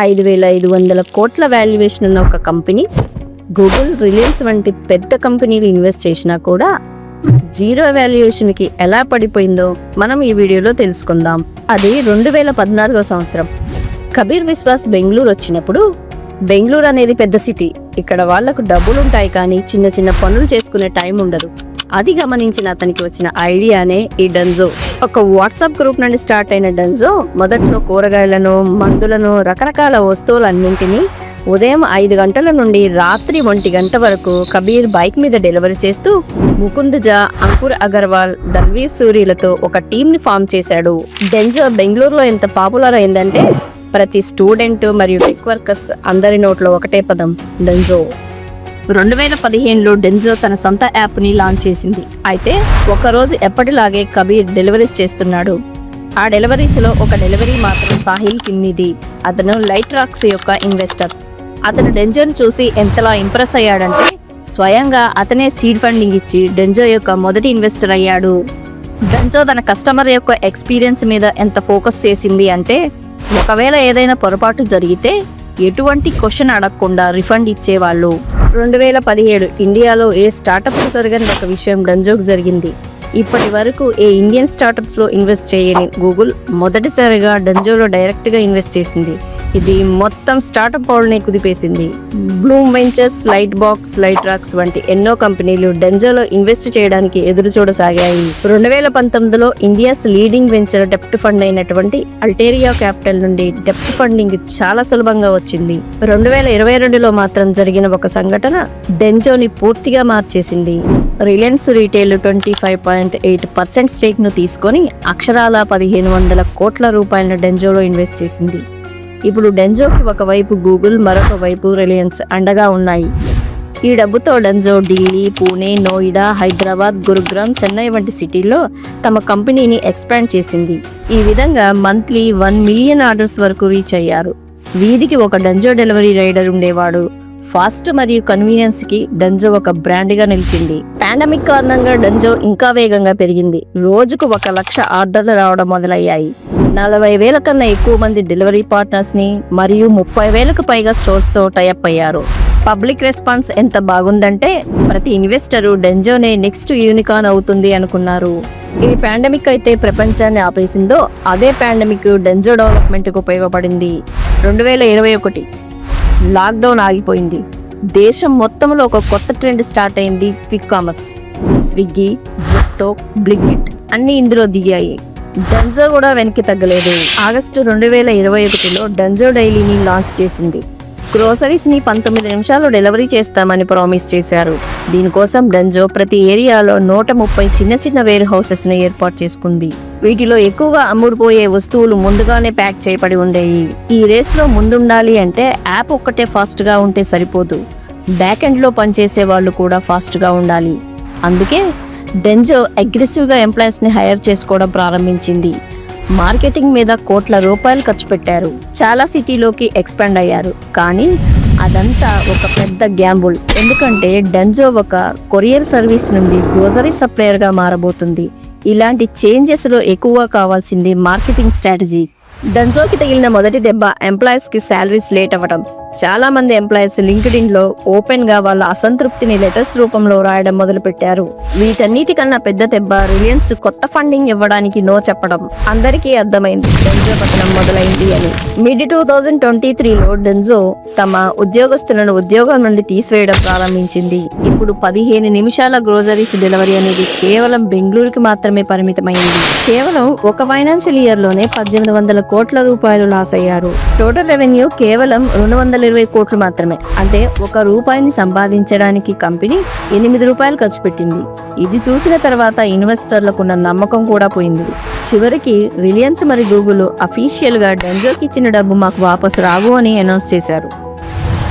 ఐదు వేల ఐదు వందల కోట్ల వాల్యుయేషన్ ఉన్న ఒక కంపెనీ గూగుల్ రిలయన్స్ వంటి పెద్ద కంపెనీలు ఇన్వెస్ట్ చేసినా కూడా జీరో వాల్యుయేషన్కి ఎలా పడిపోయిందో మనం ఈ వీడియోలో తెలుసుకుందాం. అది రెండు వేల పద్నాలుగో సంవత్సరం. కబీర్ విశ్వాస్ బెంగళూరు వచ్చినప్పుడు బెంగళూరు అనేది పెద్ద సిటీ ఇక్కడ వాళ్ళకు డబ్బులు ఉంటాయి కానీ చిన్న చిన్న పనులు చేసుకునే టైం ఉండదు. అది గమనించిన అతనికి వచ్చిన ఐడియానే ఈ డన్జో ఒక వాట్సాప్ గ్రూప్ నుండి స్టార్ట్ అయిన డెన్జో మొదట్లో కూరగాయలను మందులను రకరకాల వస్తువులన్నింటినీ ఉదయం ఐదు గంటల నుండి రాత్రి ఒంటి గంట వరకు కబీర్ బైక్ మీద డెలివరీ చేస్తూ ముకుంద్ జా అంకుర్ అగర్వాల్ దల్వీ సూరిలతో ఒక టీంని ఫామ్ చేశాడు. డెన్జో బెంగళూరులో ఎంత పాపులర్ అయిందంటే ప్రతి స్టూడెంట్ మరియు టెక్ వర్కర్స్ అందరి నోట్లో ఒకటే పదం డెన్జో. రెండు వేల పదిహేనులో డెన్జో తన సొంత యాప్ని లాంచ్ చేసింది. అయితే ఒకరోజు ఎప్పటిలాగే కబీర్ డెలివరీస్ చేస్తున్నాడు. ఆ డెలివరీస్లో ఒక డెలివరీ మాత్రం సాహిల్ కిన్నిది అతను లైట్ రాక్స్ యొక్క ఇన్వెస్టర్. అతను డెంజోను చూసి ఎంతలా ఇంప్రెస్ అయ్యాడంటే స్వయంగా అతనే సీడ్ ఫండింగ్ ఇచ్చి డెంజో యొక్క మొదటి ఇన్వెస్టర్ అయ్యాడు. డెంజో తన కస్టమర్ యొక్క ఎక్స్పీరియన్స్ మీద ఎంత ఫోకస్ చేసింది అంటే ఒకవేళ ఏదైనా పొరపాటు జరిగితే ఎటువంటి క్వశ్చన్ అడగకుండా రిఫండ్ ఇచ్చేవాళ్ళు. రెండు వేల పదిహేడు ఇండియాలో ఏ స్టార్టప్ జరగని ఒక విషయం డంజోక్ జరిగింది. ఇప్పటి వరకు ఏ ఇండియన్ స్టార్టప్స్లో ఇన్వెస్ట్ చేయని గూగుల్ మొదటిసారిగా డంజోలో డైరెక్ట్గా ఇన్వెస్ట్ చేసింది. ఇది మొత్తం స్టార్టప్ వరల్డ్ని కుదిపేసింది. Bloom Ventures light box light racks వంటి ఎన్నో కంపెనీలు డెంజోలో ఇన్వెస్ట్ చేయడానికి ఎదురు చూడసాగాయి. రెండు వేల పంతొమ్మిదిలో ఇండియాస్ లీడింగ్ వెంచర్ డెప్ట్ ఫండ్ అయినటువంటి అల్టేరియా క్యాపిటల్ నుండి డెప్ట్ ఫండింగ్ చాలా సులభంగా వచ్చింది. రెండు వేల ఇరవై రెండులో మాత్రం జరిగిన ఒక సంఘటన డెంజోని పూర్తిగా మార్చేసింది. Reliance Retail twenty five point eight percent స్టేక్ను తీసుకొని అక్షరాల పదిహేను వందల కోట్ల రూపాయలను డెంజోలో ఇన్వెస్ట్ చేసింది. ఇప్పుడు డెంజోకి ఒకవైపు గూగుల్ మరొక వైపు రిలయన్స్ అండగా ఉన్నాయి. ఈ డబ్బుతో డెంజో ఢిల్లీ పూణే నోయిడా హైదరాబాద్ గురుగ్రామ్ చెన్నై వంటి సిటీల్లో తమ కంపెనీని ఎక్స్పాండ్ చేసింది. ఈ విధంగా మంత్లీ వన్ మిలియన్ ఆర్డర్స్ వరకు రీచ్ అయ్యారు. వీధికి ఒక డెంజో డెలివరీ రైడర్ ఉండేవాడు. ఫాస్ట్ మరియు కన్వీనియన్స్కి డెంజో ఒక బ్రాండ్గా నిలిచింది. పాండమిక్ కారణంగా డెంజో ఇంకా వేగంగా పెరిగింది. రోజుకు ఒక లక్ష ఆర్డర్లు రావడం మొదలయ్యాయి. నలభై వేల కన్నా ఎక్కువ మంది డెలివరీ పార్ట్నర్స్ని మరియు ముప్పై వేలకు పైగా స్టోర్స్తో టైఅప్ అయ్యారు. పబ్లిక్ రెస్పాన్స్ ఎంత బాగుందంటే ప్రతి ఇన్వెస్టరు డెంజోనే నెక్స్ట్ యూనికాన్ అవుతుంది అనుకున్నారు. ఇది పాండమిక్ అయితే ప్రపంచాన్ని ఆపేసిందో అదే పాండమిక్ డెంజో డెవలప్మెంట్కు ఉపయోగపడింది. రెండు వేల ఇరవై ఒకటి. లాక్డౌన్ ఆగిపోయింది. దేశం మొత్తంలో ఒక కొత్త ట్రెండ్ స్టార్ట్ అయింది quick commerce. Swiggy Zepto Blinkit అన్ని ఇందులో దిగాయి. డెన్జో కూడా వెనక్కి తగ్గలేదు. ఆగస్టు రెండు వేల ఇరవై ఒకటిలో డెన్జో డైలీని లాంచ్ చేసింది. గ్రోసరీస్ని పంతొమ్మిది నిమిషాల్లో డెలివరీ చేస్తామని ప్రామిస్ చేశారు. దీనికోసం డెన్జో ప్రతి ఏరియాలో నూట ముప్పై చిన్న చిన్న వేర్ హౌసెస్ను ఏర్పాటు చేసుకుంది. వీటిలో ఎక్కువగా అమ్ముడుపోయే వస్తువులు ముందుగానే ప్యాక్ చేయబడి ఉండేవి ఈ రేస్లో ముందుండాలి అంటే యాప్ ఒక్కటే ఫాస్ట్గా ఉంటే సరిపోదు. బ్యాక్ ఎండ్లో పనిచేసే వాళ్ళు కూడా ఫాస్ట్గా ఉండాలి. అందుకే డెంజో అగ్రెసివ్గా ఎంప్లాయీస్ని హైర్ చేసుకోవడం ప్రారంభించింది. మార్కెటింగ్ మీద కోట్ల రూపాయలు ఖర్చు పెట్టారు. చాలా సిటీలోకి ఎక్స్పాండ్ అయ్యారు. కానీ అదంతా ఒక పెద్ద గ్యాంబుల్. ఎందుకంటే డెంజో ఒక కొరియర్ సర్వీస్ నుండి గ్రోసరీ సప్లయర్గా మారబోతుంది. ఇలాంటి చేంజెస్లో ఎక్కువగా కావాల్సింది మార్కెటింగ్ స్ట్రాటజీ. డెంజోకి తగిలిన మొదటి దెబ్బ ఎంప్లాయీస్కి శాలరీస్ లేట్ అవ్వడం చాలా మంది ఎంప్లాయీస్ లింక్డ్ఇన్లో ఓపెన్గా వాళ్ళ అసంతృప్తిని లెటర్స్ రూపంలో రాయడం మొదలుపెట్టారు. వీటన్నిటికన్నా పెద్ద దెబ్బ రిలయన్స్ కొత్త ఫండింగ్ ఇవ్వడానికి నో చెప్పడం. అందరికీ అర్థమైంది డెంజో పతనం మొదలైంది అని. మిడ్ టూ థౌజండ్ ట్వంటీ త్రీలో డెంజో తమ ఉద్యోగస్తులను ఉద్యోగం నుండి తీసివేయడం ప్రారంభించింది. ఇప్పుడు పదిహేను నిమిషాల గ్రోసరీస్ డెలివరీ అనేది కేవలం బెంగళూరుకి మాత్రమే పరిమితమైంది. కేవలం ఒక ఫైనాన్షియల్ ఇయర్లోనే పద్దెనిమిది వందల కోట్ల రూపాయలు లాస్ అయ్యారు. టోటల్ రెవెన్యూ కేవలం రెండు వందల ఇరవై కోట్లు మాత్రమే. అంటే ఒక రూపాయిని సంపాదించడానికి కంపెనీ ఎనిమిది రూపాయలు ఖర్చు పెట్టింది. ఇది చూసిన తర్వాత ఇన్వెస్టర్లకున్న నమ్మకం కూడా పోయింది. చివరికి రిలయన్స్ మరియు గూగుల్ అఫీషియల్గా డెంజోకి ఇచ్చిన డబ్బు మాకు వాపసు రావు అని అనౌన్స్ చేశారు.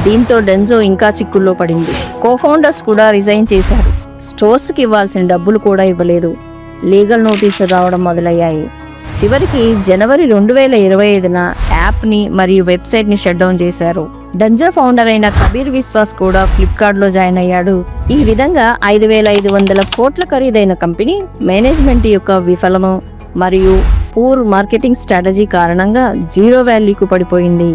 దీంతో డెంజో ఇంకా చిక్కుల్లో పడింది. కోఫౌండర్స్ కూడా రిజైన్ చేశారు. స్టోర్స్కి ఇవ్వాల్సిన డబ్బులు కూడా ఇవ్వలేదు. లీగల్ నోటీసులు రావడం మొదలయ్యాయి. చివరికి జనవరి రెండు వేల ఇరవై ఐదున యాప్ని మరియు వెబ్సైట్ని షట్ డౌన్ చేశారు. డంజా ఫౌండర్ అయిన కబీర్ విశ్వాస్ కూడా ఫ్లిప్కార్ట్లో జాయిన్ అయ్యాడు. ఈ విధంగా ఐదు వేల ఐదు వందల కోట్ల ఖరీదైన కంపెనీ మేనేజ్మెంట్ యొక్క విఫలము మరియు పూర్ మార్కెటింగ్ స్ట్రాటజీ కారణంగా జీరో వాల్యూకు పడిపోయింది.